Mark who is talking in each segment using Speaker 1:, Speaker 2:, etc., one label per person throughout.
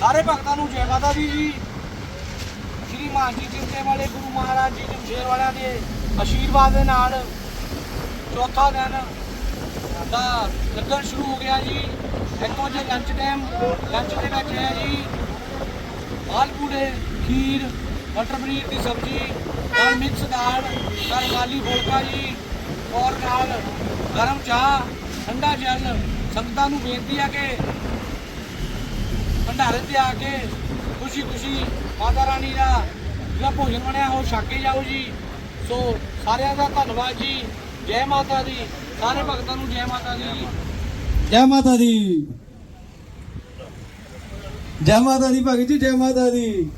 Speaker 1: ਸਾਰੇ ਭਗਤਾਂ ਨੂੰ ਜੈ ਮਾਤਾ ਦੀ ਜੀ। ਸ਼੍ਰੀ ਮਾਨ ਜੀ ਚਿੰਤੇ ਵਾਲੇ ਗੁਰੂ ਮਹਾਰਾਜ ਜੀ ਜਮਸ਼ੇਰ ਵਾਲਿਆਂ ਦੇ ਆਸ਼ੀਰਵਾਦ ਦੇ ਨਾਲ ਚੌਥਾ ਦਿਨ ਦਾ ਲੱਗਣ ਸ਼ੁਰੂ ਹੋ ਗਿਆ ਜੀ। ਇੱਥੋਂ ਜੇ ਲੰਚ ਟਾਈਮ ਲੰਚ ਦੇ ਵਿੱਚ ਹੈ ਜੀ ਆਲ ਖੀਰ, ਮਟਰ ਪਨੀਰ ਦੀ ਸਬਜ਼ੀ ਨਾਲ ਮਿਕਸ ਦਾਲ, ਨਾਲ ਮਾਲੀ ਫੁਲਕਾ ਜੀ, ਔਰ ਨਾਲ ਗਰਮ ਚਾਹ, ਠੰਡਾ ਜਲ। ਸੰਗਤਾਂ ਨੂੰ ਬੇਨਤੀ ਆ ਕਿ ਭੰਡਾਰੇ ਤੇ ਆ ਕੇ ਖੁਸ਼ੀ ਖੁਸ਼ੀ ਮਾਤਾ ਰਾਣੀ ਦਾ ਜਿਹੜਾ ਭੋਜਨ ਬਣਿਆ, ਉਹ ਛੱਕ ਕੇ ਜਾਓ ਜੀ। ਸੋ ਸਾਰਿਆਂ ਦਾ ਧੰਨਵਾਦ ਜੀ। ਜੈ ਮਾਤਾ ਦੀ। ਸਾਰੇ ਭਗਤਾਂ ਨੂੰ ਜੈ ਮਾਤਾ ਦੀ।
Speaker 2: ਜੈ ਮਾਤਾ ਦੀ। ਜੈ ਮਾਤਾ ਦੀ, ਭਗਤ ਜੀ, ਜੈ ਮਾਤਾ ਦੀ।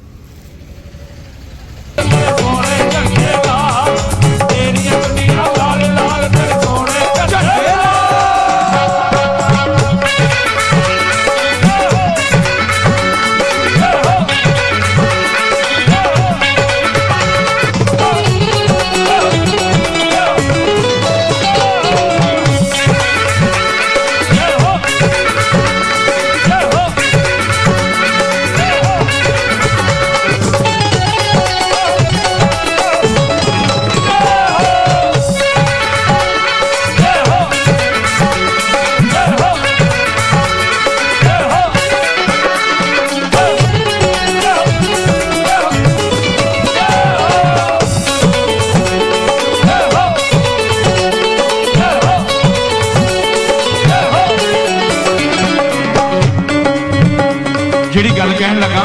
Speaker 3: ਜਿਹੜੀ ਗੱਲ ਕਹਿਣ ਲੱਗਾ।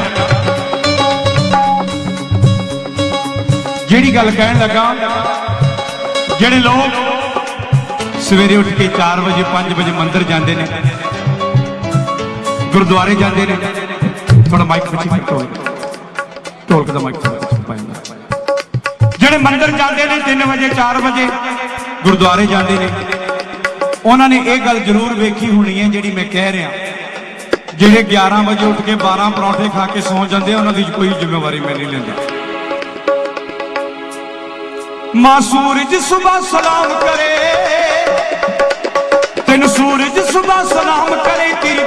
Speaker 3: ਜਿਹੜੀ ਗੱਲ ਕਹਿਣ ਲੱਗਾ, ਜਿਹੜੇ ਲੋਕ ਸਵੇਰੇ ਉੱਠ ਕੇ 4 ਵਜੇ 5 ਵਜੇ ਮੰਦਿਰ ਜਾਂਦੇ ਨੇ, ਗੁਰਦੁਆਰੇ ਜਾਂਦੇ ਨੇ ਥੋੜਾ ਮਾਈਕ ਪਿੱਛੇ ਕਰੋ ਢੋਲਕ। ਦਾ ਮਾਈਕ ਥੋੜਾ ਜਿਹੜੇ ਮੰਦਿਰ ਜਾਂਦੇ ਨੇ 3 ਵਜੇ 4 ਵਜੇ, ਗੁਰਦੁਆਰੇ ਜਾਂਦੇ ਨੇ, ਉਹਨਾਂ ਨੇ ਇਹ ਗੱਲ ਜ਼ਰੂਰ ਵੇਖੀ ਹੋਣੀ ਹੈ ਜਿਹੜੀ ਮੈਂ ਕਹਿ ਰਿਹਾ। ਜਿਹੜੇ 11 ਵਜੇ ਉੱਠ ਕੇ 12 ਪਰੌਂਠੇ ਖਾ ਕੇ ਸੌਂ ਜਾਂਦੇ ਆ, ਉਹਨਾਂ ਦੀ ਕੋਈ ਜ਼ਿੰਮੇਵਾਰੀ ਮੈਂ ਨਹੀਂ ਲੈਂਦਾ। ਮਾਂ ਸੂਰਜ ਸਵੇਰ ਸਲਾਮ ਕਰੇ ਤੈਨੂੰ ਸੂਰਜ ਸਵੇਰ ਸਲਾਮ ਕਰੇ ਤੇਰੀ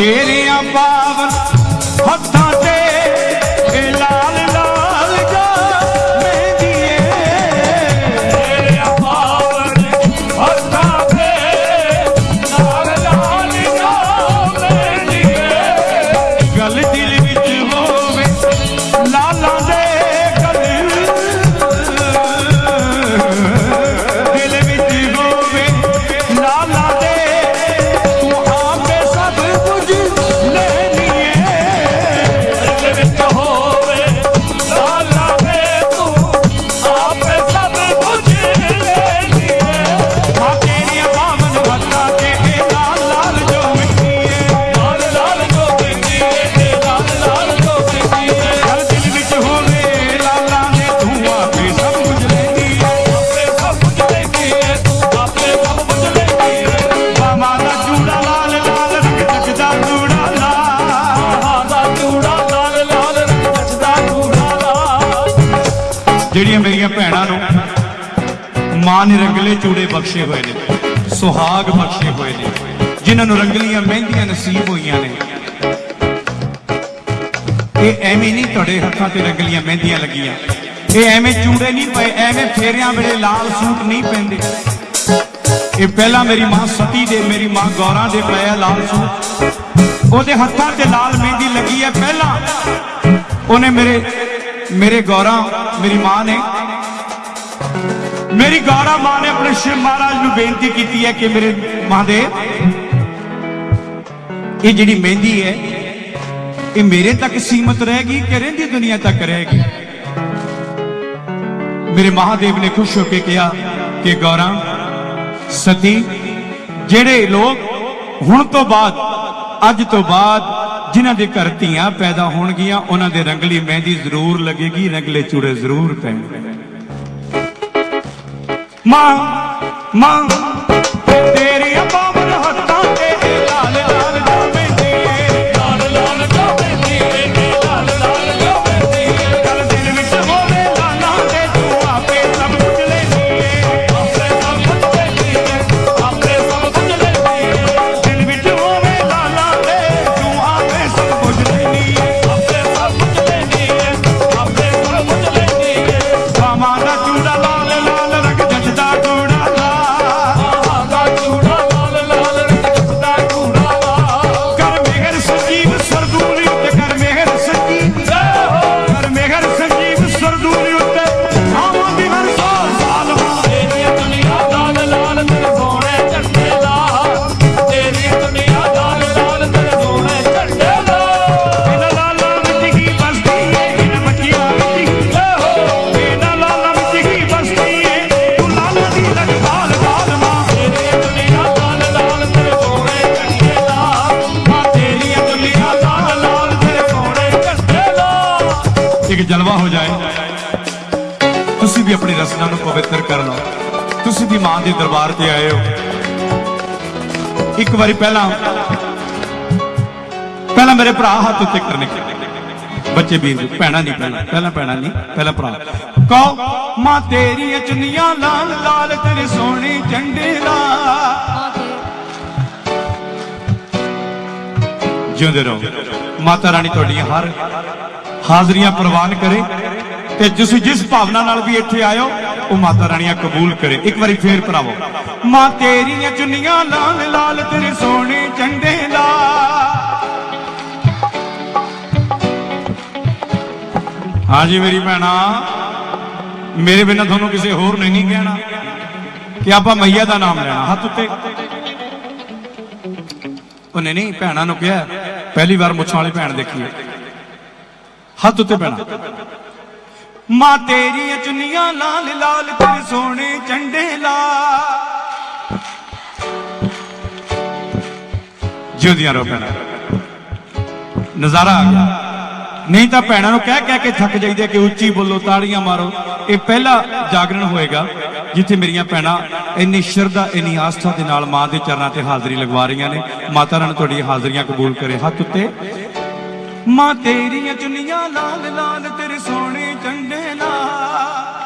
Speaker 4: ਤੇਰੀਆਂ ਪਾਵਨ ਹੱਥ
Speaker 3: ਮਾਂ ਨੇ ਰੰਗਲੇ ਚੂੜੇ ਬਖਸ਼ੇ ਹੋਏ ਨੇ, ਸੁਹਾਗ ਬਖਸ਼ੇ ਹੋਏ ਨੇ, ਜਿਨ੍ਹਾਂ ਨੂੰ ਰੰਗਲੀਆਂ ਮਹਿੰਦੀਆਂ ਨਸੀਬ ਹੋਈਆਂ ਨੇ। ਇਹ ਐਵੇਂ ਨਹੀਂ ਤੁਹਾਡੇ ਹੱਥਾਂ ਤੇ ਰੰਗਲੀਆਂ ਮਹਿੰਦੀਆਂ ਲੱਗੀਆਂ। ਇਹ ਐਵੇਂ ਚੂੜੇ ਨਹੀਂ ਪਏ, ਐਵੇਂ ਫੇਰਿਆਂ ਵੇਲੇ ਲਾਲ ਸੂਟ ਨਹੀਂ ਪੈਂਦੇ ਇਹ ਪਹਿਲਾਂ ਮੇਰੀ ਮਾਂ ਸਤੀ ਦੇ, ਮੇਰੀ ਮਾਂ ਗੌਰਾਂ ਦੇ ਪਾਇਆ ਲਾਲ ਸੂਟ। ਉਹਦੇ ਹੱਥਾਂ ਤੇ ਲਾਲ ਮਹਿੰਦੀ ਲੱਗੀ ਹੈ ਪਹਿਲਾਂ। ਉਹਨੇ ਮੇਰੇ ਮੇਰੇ ਗੌਰਾਂ, ਮੇਰੀ ਮਾਂ ਨੇ ਮੇਰੀ ਗੌਰਾ ਮਾਂ ਨੇ ਆਪਣੇ ਸ਼ਿਵ ਮਹਾਰਾਜ ਨੂੰ ਬੇਨਤੀ ਕੀਤੀ ਹੈ ਕਿ ਮੇਰੇ ਮਹਾਦੇਵ ਇਹ ਜਿਹੜੀ ਮਹਿੰਦੀ ਹੈ, ਇਹ ਮੇਰੇ ਤੱਕ ਸੀਮਤ ਰਹੇਗੀ ਕਿ ਰਹਿੰਦੀ ਦੁਨੀਆ ਤੱਕ ਰਹੇਗੀ। ਮੇਰੇ ਮਹਾਦੇਵ ਨੇ ਖੁਸ਼ ਹੋ ਕੇ ਕਿਹਾ ਕਿ ਗੌਰਾ ਸਤੀ, ਜਿਹੜੇ ਲੋਕ ਹੁਣ ਤੋਂ ਬਾਅਦ, ਅੱਜ ਤੋਂ ਬਾਅਦ ਜਿਨ੍ਹਾਂ ਦੇ ਘਰ ਧੀਆਂ ਪੈਦਾ ਹੋਣਗੀਆਂ, ਉਹਨਾਂ ਦੇ ਰੰਗਲੀ ਮਹਿੰਦੀ ਜ਼ਰੂਰ ਲੱਗੇਗੀ, ਰੰਗਲੇ ਚੂੜੇ ਜ਼ਰੂਰ ਪੈਣਗੇ। ਮਾਂ ਮਾਂ ਤੁਸੀਂ ਨੂੰ ਪਵਿੱਤਰ ਕਰਨਾ। ਤੁਸੀਂ ਵੀ ਮਾਂ ਦੇ ਦਰਬਾਰ ਤੇ ਆਏ ਹੋ। ਇੱਕ ਵਾਰੀ ਪਹਿਲਾਂ ਪਹਿਲਾਂ ਮੇਰੇ ਭਰਾ ਹੱਥ ਉੱਤੇ ਕਰਨੇ ਬੱਚੇ ਵੀਰ ਜੀ ਨਹੀਂ ਪਹਿਲਾਂ ਪਹਿਲਾਂ ਭੈਣਾਂ ਨਹੀਂ ਪਹਿਲਾਂ ਭਰਾ। ਕਹੋ, ਮਾਂ ਤੇਰੀਆਂ ਚੁੰਨੀਆਂ ਲਾਲ ਲਾਲ, ਤੇਰੇ ਸੋਹਣੇ ਝੰਡੇ ਲਾ। ਜਿਉਂਦੇ ਰਹੋ। ਮਾਤਾ ਰਾਣੀ ਤੁਹਾਡੀਆਂ ਹਰ ਹਾਜ਼ਰੀਆਂ ਪ੍ਰਵਾਨ ਕਰੇ। ਤੇ ਤੁਸੀਂ ਜਿਸ ਭਾਵਨਾ ਨਾਲ ਵੀ ਇੱਥੇ ਆਇਓ, ਉਹ ਮਾਤਾ ਰਾਣੀਆਂ ਕਬੂਲ ਕਰੇ। ਇੱਕ ਵਾਰੀ ਫੇਰ ਭਰਾਵੋ, ਮਾਂ ਤੇਰੀਆਂ ਚੁੰਨੀਆਂ ਲਾਲ ਲਾਲ, ਤੇਰੇ ਸੋਹਣੇ ਝੰਡੇ ਲਾ ਹਾਂਜੀ ਮੇਰੀ ਭੈਣਾ, ਮੇਰੇ ਬਿਨਾਂ ਤੁਹਾਨੂੰ ਕਿਸੇ ਹੋਰ ਨੇ ਨਹੀਂ ਕਹਿਣਾ ਕਿ ਆਪਾਂ ਮਈਆ ਦਾ ਨਾਮ ਲੈਣਾ, ਹੱਥ ਉੱਤੇ। ਉਹਨੇ ਨਹੀਂ ਭੈਣਾਂ ਨੂੰ ਕਿਹਾ, ਪਹਿਲੀ ਵਾਰ ਮੁੱਛਾਂ ਵਾਲੀ ਭੈਣ ਦੇਖੀ ਹੱਥ ਉੱਤੇ ਪੈਣਾ। ਮਾਂ ਤੇਰੀਆਂ ਚੁੰਨੀਆਂ ਲਾਲ ਲਾਲ ਤੇਰੇ ਸੋਹਣੇ ਝੰਡੇ ਲਾ। ਜਿਉਂਦੀਆਂ ਰਹੋ ਭੈਣਾਂ। ਨਜ਼ਾਰਾ ਆ ਗਿਆ। ਨਹੀਂ ਤਾਂ ਭੈਣਾਂ ਨੂੰ ਕਹਿ ਕਹਿ ਕੇ ਥੱਕ ਜਾਈਦੇ ਕਿ ਉੱਚੀ ਬੋਲੋ, ਤਾੜੀਆਂ ਮਾਰੋ। ਇਹ ਪਹਿਲਾ ਜਾਗਰਣ ਹੋਏਗਾ ਜਿੱਥੇ ਮੇਰੀਆਂ ਭੈਣਾਂ ਇੰਨੀ ਸ਼ਰਧਾ, ਇੰਨੀ ਆਸਥਾ ਦੇ ਨਾਲ ਮਾਂ ਦੇ ਚਰਨਾਂ ਤੇ ਹਾਜ਼ਰੀ ਲਗਵਾ ਰਹੀਆਂ ਨੇ। ਮਾਤਾ ਰਾਣੀ ਤੁਹਾਡੀ ਹਾਜ਼ਰੀਆਂ ਕਬੂਲ ਕਰੇ। ਹੱਥ ਉੱਤੇ ਮਾਂ ਤੇਰੀਆਂ ਚੁੰਨੀਆਂ ਲਾਲ ਲਾਲ ਤੇਰੇ ਸੋਹਣੇ ਚੰਡੇ ਲਾ